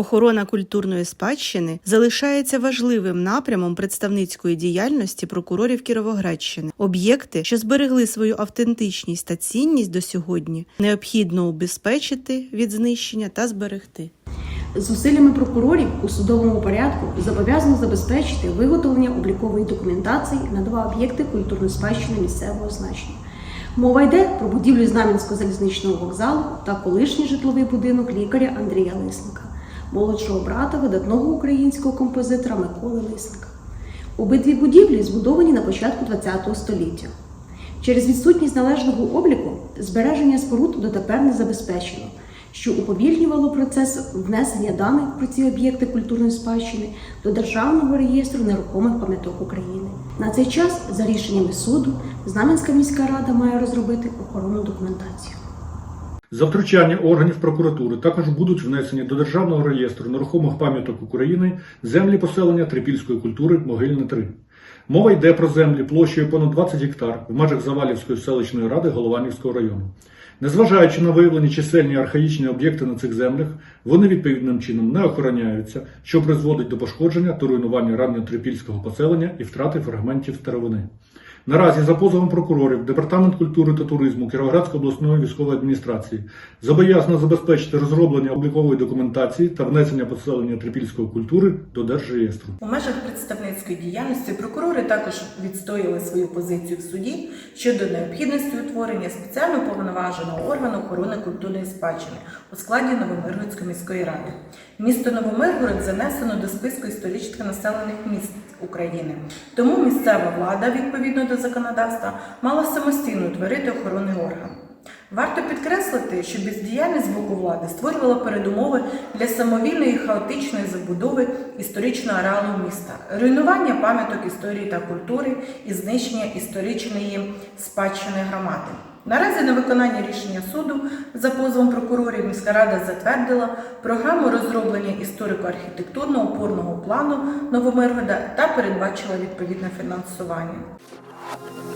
Охорона культурної спадщини залишається важливим напрямом представницької діяльності прокурорів Кіровоградщини. Об'єкти, що зберегли свою автентичність та цінність до сьогодні, необхідно убезпечити від знищення та зберегти. Зусиллями прокурорів у судовому порядку зобов'язано забезпечити виготовлення облікової документації на два об'єкти культурної спадщини місцевого значення. Мова йде про будівлю Знам'янського залізничного вокзалу та колишній житловий будинок лікаря Андрія Лисника, молодшого брата видатного українського композитора Миколи Лисника. Обидві будівлі збудовані на початку ХХ століття. Через відсутність належного обліку збереження споруд дотепер не забезпечено, що уповільнювало процес внесення даних про ці об'єкти культурної спадщини до Державного реєстру нерухомих пам'яток України. На цей час, за рішеннями суду, Знам'янська міська рада має розробити охоронну документацію. За втручання органів прокуратури також будуть внесені до Державного реєстру нерухомих пам'яток України землі поселення трипільської культури Могильне 3. Мова йде про землі площею понад 20 гектар в межах Завалівської селищної ради Голованівського району. Незважаючи на виявлені чисельні архаїчні об'єкти на цих землях, вони відповідним чином не охороняються, що призводить до пошкодження та руйнування ранньотрипільського поселення і втрати фрагментів старовини. Наразі за позовом прокурорів Департамент культури та туризму Кіровоградської обласної військової адміністрації зобов'язано забезпечити розроблення облікової документації та внесення поселення трипільської культури до Держреєстру. У межах представницької діяльності прокурори також відстояли свою позицію в суді щодо необхідності утворення спеціально повноваженого органу охорони культурної спадщини у складі Новомиргородської міської ради. Місто Новомиргород занесено до списку історичних населених міст України. Тому місцева влада, відповідно до законодавства, мала самостійно утворити охоронний орган. Варто підкреслити, що бездіяльність з боку влади створювала передумови для самовільної хаотичної забудови історичного ареалу міста, руйнування пам'яток історії та культури і знищення історичної спадщини громади. Наразі на виконання рішення суду за позовом прокурорів міська рада затвердила програму розроблення історико-архітектурно-опорного плану Новомиргода та передбачила відповідне фінансування. Bye.